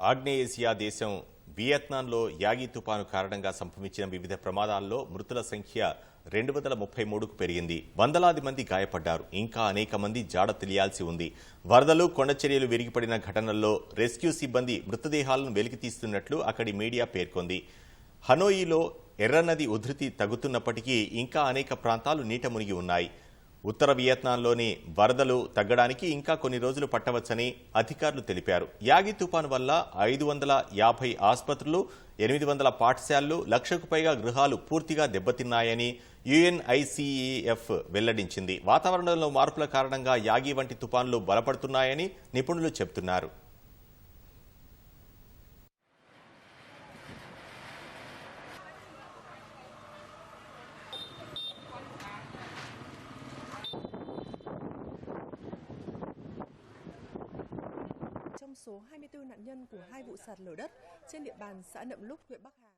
ఆగ్నేయేసియా దేశం వియత్నాంలో యాగి తుపాను కారణంగా సంభవించిన వివిధ ప్రమాదాల్లో మృతుల సంఖ్య రెండు వందల ముప్పై మూడుకు పెరిగింది. వందలాది మంది గాయపడ్డారు. ఇంకా అనేక మంది జాడ తెలియాల్సి ఉంది. వరదలు కొండచర్యలు విరిగిపడిన ఘటనల్లో రెస్క్యూ సిబ్బంది మృతదేహాలను వెలికితీస్తున్నట్లు అక్కడి మీడియా పేర్కొంది. హనోయిలో ఎర్రనది ఉధృతి తగ్గుతున్నప్పటికీ ఇంకా అనేక ప్రాంతాలు నీట మునిగి ఉన్నాయి. ఉత్తర వియత్నాంలోని వరదలు తగ్గడానికి ఇంకా కొన్ని రోజులు పట్టవచ్చని అధికారులు తెలిపారు. యాగి తుపాను వల్ల ఐదు వందల యాభై ఆసుపత్రులు ఎనిమిది వందల పాఠశాలలు లక్షకు పైగా గృహాలు పూర్తిగా దెబ్బతిన్నాయని యుఎన్ఐసిఈఎఫ్ వెల్లడించింది. వాతావరణంలో మార్పుల కారణంగా యాగి వంటి తుపాన్లు బలపడుతున్నాయని నిపుణులు చెబుతున్నారు. Số 24 nạn nhân của hai vụ sạt lở đất trên địa bàn xã Nậm Lúc, huyện Bắc Hà.